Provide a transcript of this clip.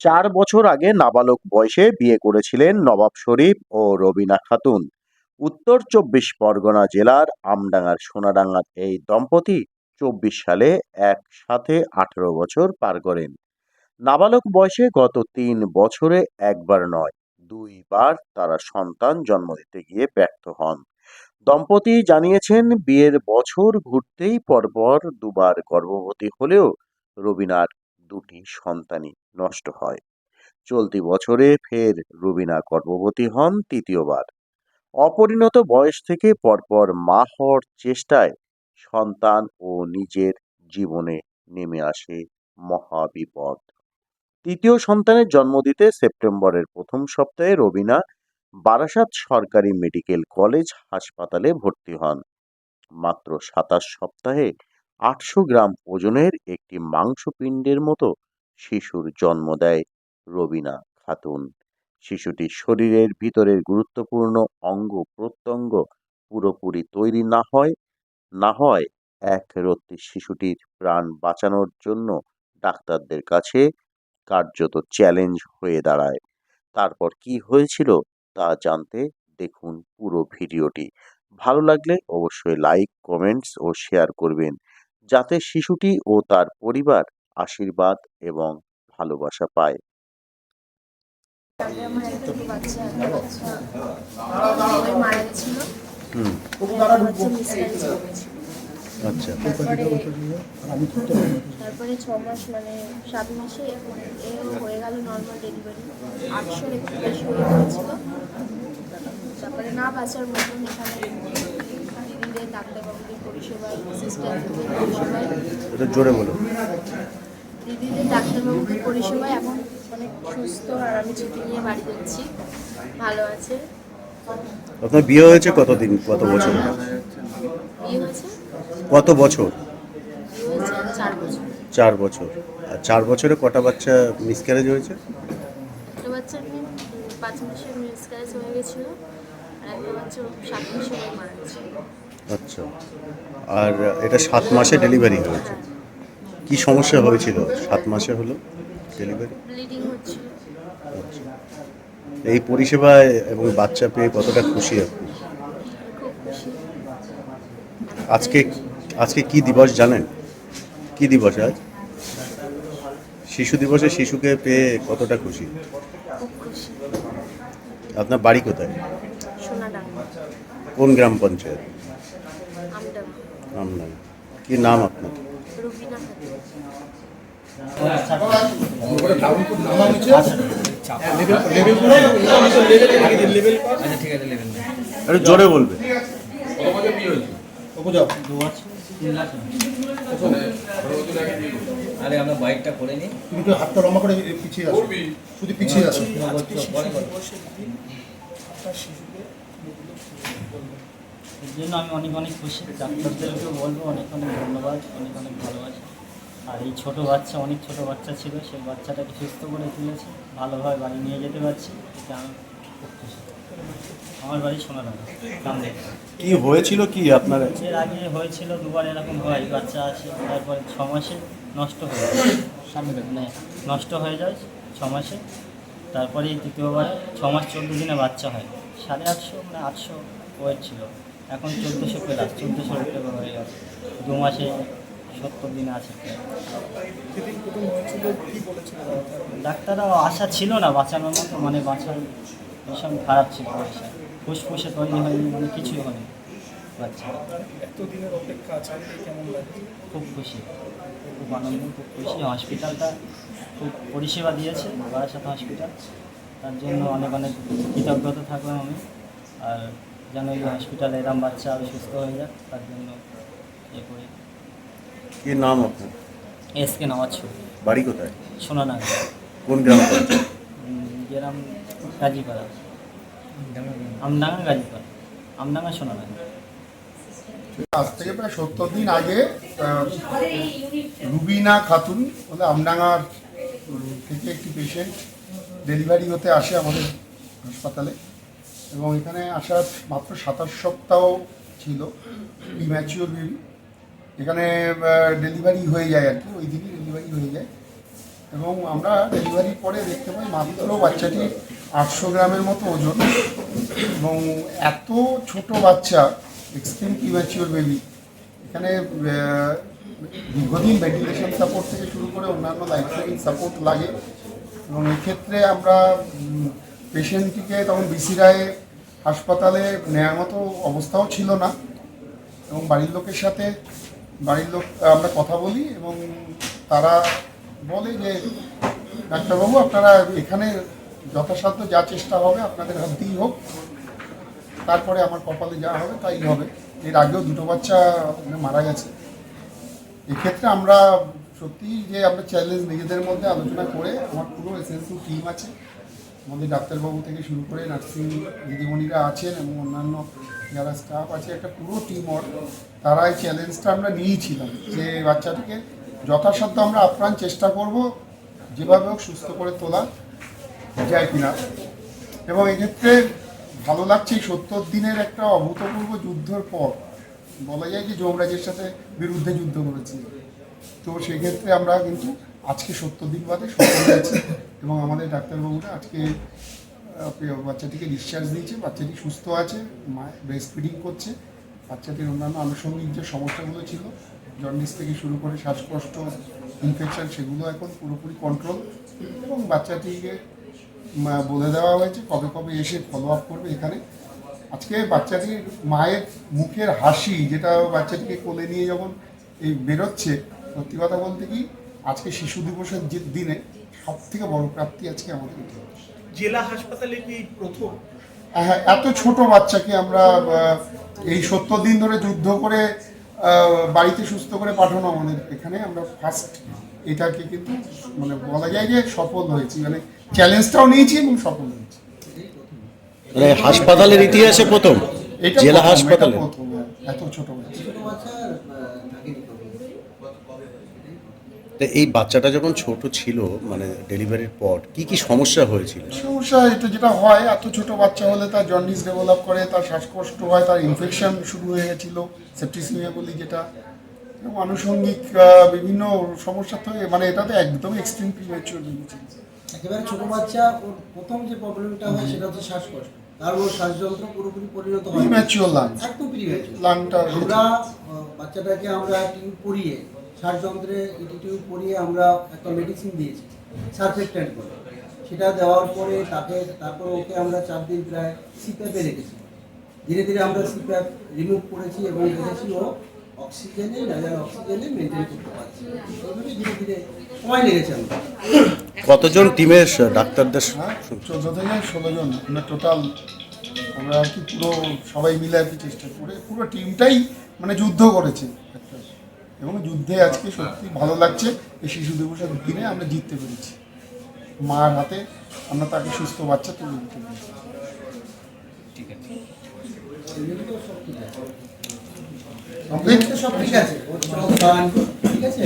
চার বছর আগে নাবালক বয়সে বিয়ে করেছিলেন নবাব শরীফ ও রবিনা খাতুন। উত্তর চব্বিশ পরগনা জেলার আমডাঙ্গার সোনাডাঙ্গার এই দম্পতি চব্বিশ সালে একসাথে আঠারো বছর পার করেন। নাবালক বয়সে গত তিন বছরে একবার নয়, দুইবার তারা সন্তান জন্ম দিতে গিয়ে ব্যর্থ হন। দম্পতি জানিয়েছেন, বিয়ের বছর ঘুরতেই পরপর দুবার গর্ভবতী হলেও রবিনার দুটি সন্তানই নষ্ট হয়। চলতি বছরে ফের রুবিনা গর্ভবতী হন তৃতীয়বার। অপরিণত বয়স থেকে পরপর মা হওয়ার চেষ্টায় সন্তান ও নিজের জীবনে নেমে আসে মহাবিপদ। তৃতীয় সন্তানের জন্ম দিতে সেপ্টেম্বরের প্রথম সপ্তাহে রবিনা বারাসাত সরকারি মেডিকেল কলেজ হাসপাতালে ভর্তি হন। মাত্র সাতাশ সপ্তাহে আটশো গ্রাম ওজনের একটি মাংসপিণ্ডের মতো শিশুর জন্ম দেয় রবিনা খাতুন। শিশুটির শরীরের ভিতরের গুরুত্বপূর্ণ অঙ্গ প্রত্যঙ্গ পুরোপুরি তৈরি না হয় না হয় এক রত্তি শিশুটির প্রাণ বাঁচানোর জন্য ডাক্তারদের কাছে কার্যত চ্যালেঞ্জ হয়ে দাঁড়ায়। তারপর কি হয়েছিল তা জানতে দেখুন পুরো ভিডিওটি। ভালো লাগলে অবশ্যই লাইক, কমেন্টস ও শেয়ার করবেন। যাতে শিশুটি ও তার পরিবার আশীর্বাদ এবং ভালোবাসা পায়। আচ্ছা। তারপরে ছ মাস মানে সাত মাসে হয়ে গেল নর্মাল ডেলিভারি আটশোর একটু হয়ে গেছিল। তারপরে না বাঁচার মতন এখানে ডাক্তারবাবুদের সিস্টারদের পরিষেবায় এটা জোরে বলো। দিদিদের ডাক্তারবাবুদের পরিষেবায় এখন অনেক সুস্থ আর আমি ছুটি নিয়ে বাড়ি যাচ্ছি। ভালো আছে। আপনার বিয়ে হয়েছে কতদিন কত বছর? বিয়ে হয়েছে? কত বছর? চার বছর। চার বছর। আর চার বছরে কটা বাচ্চা মিসক্যারেজ হয়েছে? একটা বাচ্চা এমনি পাঁচ মাসের মিসক্যারেজ হয়ে গেছিল আর একটা বাচ্চা সাত মাসে মারা গেছিল আচ্ছা। আর এটা সাত মাসে ডেলিভারি হয়েছে। কি সমস্যা হয়েছিল? সাত মাসে হলো ডেলিভারি? ব্লিডিং আচ্ছা। এই পরিষেবায় এবং বাচ্চা পেয়ে কতটা খুশি আপনি? আজকে আজকে কি দিবস জানেন? কি দিবস আজ? শিশু দিবসে শিশুকে পেয়ে কতটা খুশি? আপনার বাড়ি কোথায়? কোন গ্রাম পঞ্চায়েত? আমনাম কি নাম আপনার? জোরে বলবে। আরে আমরা বাইকটা করে তুমি একটু হাতটা লম্বা করে পিছিয়ে আসো শুধু পিছিয়ে আসো। এর জন্য আমি অনেক অনেক খুশি। ডাক্তারদেরকেও বলব অনেক অনেক ধন্যবাদ অনেক অনেক ভালোবাসা। আর এই ছোটো বাচ্চা অনেক ছোট বাচ্চা ছিল সেই বাচ্চাটাকে সুস্থ করে তুলেছে ভালোভাবে বাড়ি নিয়ে যেতে পারছি। এটা আমি খুব খুশি। আমার বাড়ি কামদেব কি হয়েছিল কি আপনার? এর আগে হয়েছিল দুবার এরকম হয় বাচ্চা আসে তারপরে ছ মাসে নষ্ট হয়ে যায়। মানে নষ্ট হয়ে যায় ছ মাসে তারপরে এই তৃতীয়বার ছ মাস চোদ্দ দিনে বাচ্চা হয়। সাড়ে আটশো মানে আটশো ওয়েট ছিল। এখন চোদ্দোশো প্লাস চোদ্দোশো উপরে হয়ে গেছে দু মাসে সত্তর দিন আছে। ডাক্তাররাও আশা ছিল না বাঁচানোর মতো মানে বাঁচার ভীষণ খারাপ ছিল পয়সা ফুসফুসে তৈরি হয়নি মানে কিছুই হয়নি। বাচ্চা। এতদিনের অপেক্ষা কেমন লাগছে? খুব খুশি। খুব আনন্দ খুব খুশি। হসপিটালটা খুব পরিষেবা দিয়েছে বারাসাত হসপিটাল। তার জন্য অনেক অনেক কৃতজ্ঞতা থাকলাম আমি। আর যেন এই হসপিটালে এরম বাচ্চা আরও সুস্থ হয়ে যাক তার জন্য এ করি। কি নাম আপনার? এসকে নেওয়ার ছবি বাড়ি কোথায়? সোনানাগা। কোন গ্রাম যেরম গাজীপাড়া। আমডাঙ্গা গাজীপাড়া। আমডাঙ্গা সোনানাগা। আজ থেকে প্রায় সত্তর দিন আগে রুবিনা খাতুন বলে আমডাঙ্গার থেকে একটি পেশেন্ট ডেলিভারি হতে আসে আমাদের হাসপাতালে। এবং এখানে আসার মাত্র সাতাশ সপ্তাহ ছিল প্রিম্যাচিওর বেবি এখানে ডেলিভারি হয়ে যায় আর কি ওই দিনই ডেলিভারি হয়ে যায়। এবং আমরা ডেলিভারির পরে দেখতে পাই মাত্র বাচ্চাটি আটশো গ্রামের মতো ওজন। এবং এত ছোট বাচ্চা এক্সট্রিম প্রিম্যাচিওর বেবি এখানে দীর্ঘদিন ভেন্টিলেশন সাপোর্ট থেকে শুরু করে অন্যান্য লাইফ সাপোর্ট লাগে। এবং এক্ষেত্রে আমরা পেশেন্টটিকে তখন বিসি রায়ে হাসপাতালে নেওয়ার মতো অবস্থাও ছিল না এবং বাড়ির লোকের সাথে, বাড়ির লোক, আমরা কথা বলি এবং তারা বলে যে, ডাক্তারবাবু, আপনারা এখানে যথাসাধ্য যা চেষ্টা হবে আপনাদের হাত দিয়েই হোক। তারপরে আমার কপালে যা হবে তাই হবে। এর আগেও দুটো বাচ্চা মানে মারা গেছে। এক্ষেত্রে আমরা সত্যি যে আমরা চ্যালেঞ্জ নিজেদের মধ্যে আলোচনা করে, আমার পুরো এসএসসি টিম আছে। আমাদের ডাক্তারবাবু থেকে শুরু করে নার্সিং দিদিমণিরা আছেন এবং অন্যান্য যারা স্টাফ আছে, একটা পুরো টিম ওয়ার্ক তারা এই চ্যালেঞ্জটা আমরা নিয়েছিলাম যে বাচ্চাটিকে যথাসাধ্য আমরা আপ্রাণ চেষ্টা করব, যেভাবে হোক সুস্থ করে তোলা যায় কিনা। এবং এক্ষেত্রে ভালো লাগছে সত্তর দিনের একটা অভূতপূর্ব যুদ্ধের পর। বলা যায় যে যমরাজের সাথে বিরুদ্ধে যুদ্ধ করেছি। তো সেক্ষেত্রে আমরা কিন্তু আজকে সত্তর দিন বাদে সফল হয়েছি। এবং আমাদের ডাক্তারবাবুরা আজকে বাচ্চাটিকে ডিসচার্জ দিয়েছে, বাচ্চাটি সুস্থ আছে ব্রেস্ট ফিডিং করছে, বাচ্চাটির অন্যান্য আনুষঙ্গিক যে সমস্যাগুলো ছিল জন্ডিস থেকে শুরু করে শ্বাসকষ্ট ইনফেকশন সেগুলো এখন পুরোপুরি কন্ট্রোল এবং বাচ্চাটিকে বলে দেওয়া হয়েছে, কবে কবে এসে ফলো আপ করবে এখানে। আজকে বাচ্চাটির মায়ের মুখের হাসি, যেটা বাচ্চাটিকে কোলে নিয়ে যখন এই বেরোচ্ছে, সত্যি কথা বলতে কি, আজকে শিশু দিবসের যে দিনে সব থেকে বড় প্রাপ্তি আজকে আমাদের। জেলা হাসপাতালে কি প্রথম? হ্যাঁ এত ছোট বাচ্চাকে আমরা এই সত্তর দিন ধরে যুদ্ধ করে বাড়িতে সুস্থ করে পাঠানো আমাদের এখানে। আমরা ফার্স্ট এটাকে কিন্তু মানে বলা যায় যে সফল হয়েছি। মানে চ্যালেঞ্জটাও নিয়েছি এবং সফল হয়েছি। মানে হাসপাতালের ইতিহাসে প্রথম? জেলা হাসপাতালে? প্রথম, হ্যাঁ, এত ছোট বাচ্চা। তো এই বাচ্চাটা যখন ছোট ছিল মানে ডেলিভারির পর কি কি সমস্যা হয়েছিল? সমস্যা এটা যেটা হয় এত ছোট বাচ্চা হলে তার জন্ডিস ডেভেলপ করে তার শ্বাসকষ্ট হয় তার ইনফেকশন শুরু হয়ে গেছিল সেপ্টিসিমিয়া বলি যেটা। আনুষঙ্গিক বিভিন্ন সমস্যা থেকে মানে এটাতে একদম এক্সট্রিম প্রিমেচুর একেবারে ছোট বাচ্চা ওর প্রথম যে প্রবলেমটা হয় সেটা হচ্ছে শ্বাসকষ্ট। আর ওর শ্বাসযন্ত্র পুরোপুরি পরিণত হয় লাং একদম লাংটা আমরা বাচ্চাটাকে আমরা টিউব পরিয়ে শ্বাসযন্ত্রে ইটি টিউব পরিয়ে আমরা একটা মেডিসিন দিয়েছি সারফেক্ট্যান্ট করে। সেটা দেওয়ার পরে তাকে তারপর ওকে আমরা চার দিন প্রায় সিপ্যাপে রেখেছি। ধীরে ধীরে আমরা সিপ্যাপ রিমুভ করেছি এবং দেখেছি ও অক্সিজেনে নাজার অক্সিজেনে মেনটেন করতে পারছি। এইভাবে ধীরে ধীরে সময় লেগেছে আমরা কতজন টিমের ডাক্তারদের হ্যাঁ চোদ্দ থেকে ষোলো জন আমরা টোটাল আমরা আর কি পুরো সবাই মিলে আর কি চেষ্টা করে পুরো টিমটাই মানে যুদ্ধ করেছে। একটা। এবং যুদ্ধে আজকে সত্যি ভালো লাগছে এই শিশু দিবসের দিনে আমরা জিততে পেরেছি। মার হাতে আমরা তাকে সুস্থ বাচ্চা তুলে দিতে পেরেছি। ঠিক আছে। সব ঠিক আছে। ঠিক আছে।